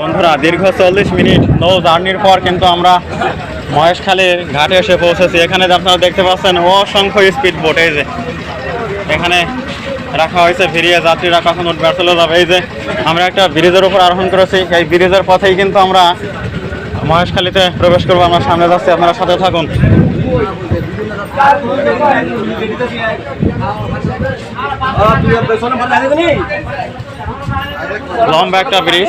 বন্ধুরা, দীর্ঘ চল্লিশ মিনিট নৌ জার্নির পর কিন্তু আমরা মহেশখালীর ঘাটে এসে পৌঁছেছি। এখানে যে আপনারা দেখতে পাচ্ছেন, অসংখ্য স্পিড বোট এই যে এখানে রাখা হয়েছে ফিরিয়ে যাত্রীরা কখন উঠবে, চলে যাবে। এই যে আমরা একটা ব্রিজের উপর আরোহণ করেছি। এই ব্রিজের পথেই কিন্তু আমরা মহেশখালীতে প্রবেশ করব। আমরা সামনে যাচ্ছি, আপনারা সাথে থাকুন। লম্বা একটা ব্রিজ।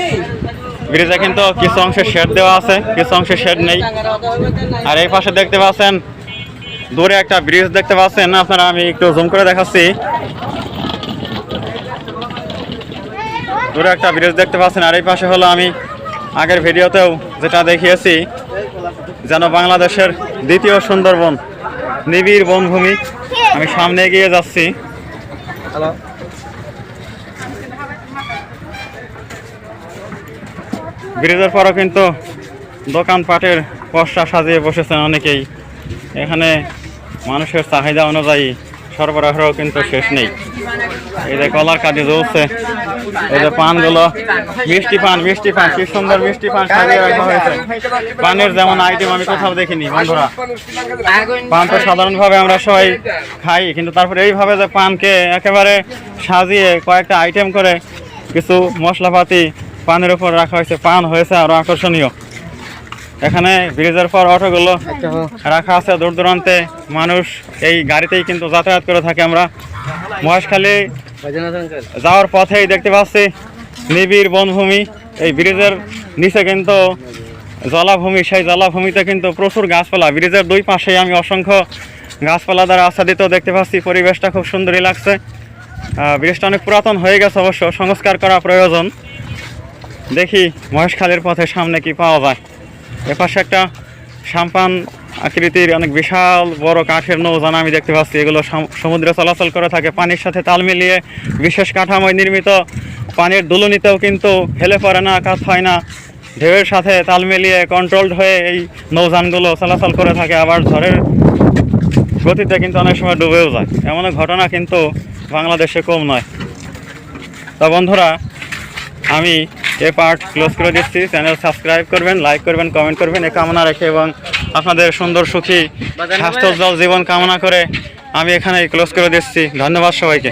ব্রিজে কিন্তু কিছু অংশে শেড দেওয়া আছে, কিছু অংশে শেড নেই। আর এই পাশে দেখতে পাচ্ছেন, দূরে একটা ব্রিজ দেখতে পাচ্ছেন, আপনারা আমি একটু জুম করে দেখাচ্ছি। দূরে একটা ব্রিজ দেখতে পাচ্ছেন, আর এই পাশে হলো আমি আগের ভিডিওতেও যেটা দেখিয়েছি, যেন বাংলাদেশের দ্বিতীয় সুন্দরবন, নিবিড় বনভূমি। আমি সামনে এগিয়ে যাচ্ছি। ব্রিজের পরও কিন্তু দোকানপাটের পশা সাজিয়ে বসেছেন অনেকেই। এখানে মানুষের চাহিদা অনুযায়ী সরবরাহেরও কিন্তু শেষ নেই। এই যে কলার কাজে জ্বলছে। এই যে পানগুলো, মিষ্টি পান মিষ্টি পান, কি সুন্দর মিষ্টি পান সাজিয়ে রাখা হয়েছে। পানের যেমন আইটেম আমি কোথাও দেখিনি, বন্ধুরা। পান তো সাধারণভাবে আমরা সবাই খাই, কিন্তু তারপরে এইভাবে যে পানকে একেবারে সাজিয়ে কয়েকটা আইটেম করে কিছু মশলাপাতি পানের উপর রাখা হয়েছে, পান হয়েছে আরও আকর্ষণীয়। এখানে ব্রিজের পর অটোগুলো রাখা আছে দূর দূরান্তে। মানুষ এই গাড়িতেই কিন্তু যাতায়াত করে থাকে আমরা। মহেশখালী যাওয়ার পথেই দেখতে পাচ্ছি নিবিড় বনভূমি। এই ব্রিজের নিচে কিন্তু জলাভূমি, সেই জলাভূমিতে কিন্তু প্রচুর গাছপালা। ব্রিজের দুই পাশেই আমি অসংখ্য গাছপালা দ্বারা আচ্ছাদিত দেখতে পাচ্ছি। পরিবেশটা খুব সুন্দরই লাগছে। ব্রিজটা অনেক পুরাতন হয়ে গেছে অবশ্য। সংস্কার করা প্রয়োজন। দেখি মহেশখালীর পথে সামনে কি পাওয়া যায়। এপাশে একটা সাম্পান আকৃতির অনেক বিশাল বড় কাঠের নৌজান আমি দেখতে পাচ্ছি। এগুলো সাম- সমুদ্রে চলাচল করে থাকে, পানির সাথে তাল মিলিয়ে বিশেষ কাঠামোয় নির্মিত। পানির দুলুনিতেও কিন্তু ফেলে পড়ে না কাজ হয় না। ঢেউয়ের সাথে তাল মিলিয়ে কন্ট্রোলড হয়ে এই নৌযানগুলো চলাচল করে থাকে। আবার ঝড়ের গতিতে কিন্তু অনেক সময় ডুবেও যায়। এমন ঘটনা কিন্তু বাংলাদেশে কম নয়। তা বন্ধুরা, আমি এ পার্ট ক্লোজ করে দিচ্ছি। চ্যানেল সাবস্ক্রাইব করবেন লাইক করবেন কমেন্ট করবেন। এ কামনা রেখে এবং আপনাদের সুন্দর সুখী স্বাস্থ্যোজ্জ্বল জীবন কামনা করে আমি এখানে ক্লোজ করে দিচ্ছি। ধন্যবাদ সবাইকে।